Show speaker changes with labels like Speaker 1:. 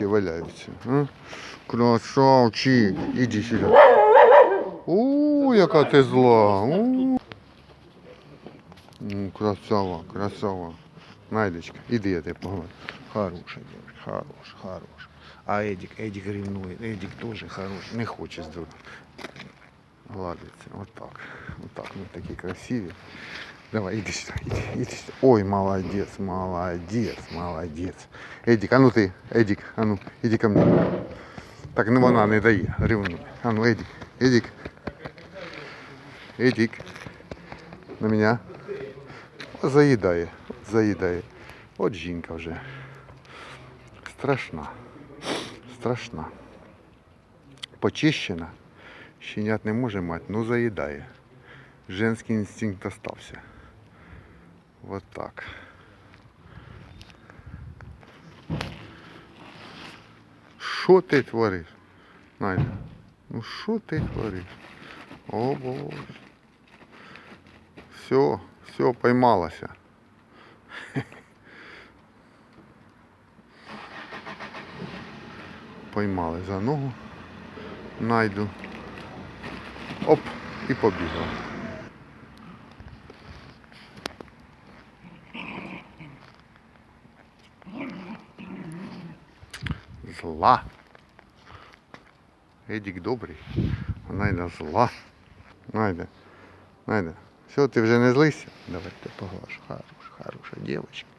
Speaker 1: Валяються. Красавчик, іди сюди. У, яка ти зла. У. Ну, красава, красава. Найдечка, іди я тебе поговорю. Хороша девочка, хороша, хороша. А Едік, Едік ревнує, Едік теж хороший, не хоче здорово. Гладиться, отак. Отак, ми такі красиві. Давай, иди сюда, иди, иди сюда. Ой, молодец, молодец, молодец. Эдик, а ну ты, Эдик, а ну, иди ко мне. Так, ну вона не дає, ревнує. А ну, Эдик, Эдик. Эдик. На меня. О, заїдає, заїдає. От жінка вже. Страшна. Страшна. Почищена. Щенят не може мати, ну заїдає. Женський інстинкт остався. Вот так. Що ти твориш? Надя? Ну що ти твориш? О боже. Все, все, поймалася. Поймали за ногу. Найду. Оп, і побігла. Зла. Едік добрий, а Найда зла. Найда, Найда, все, ти вже не злися? Давай ти поглажу. Хороша, хороша дівчинка.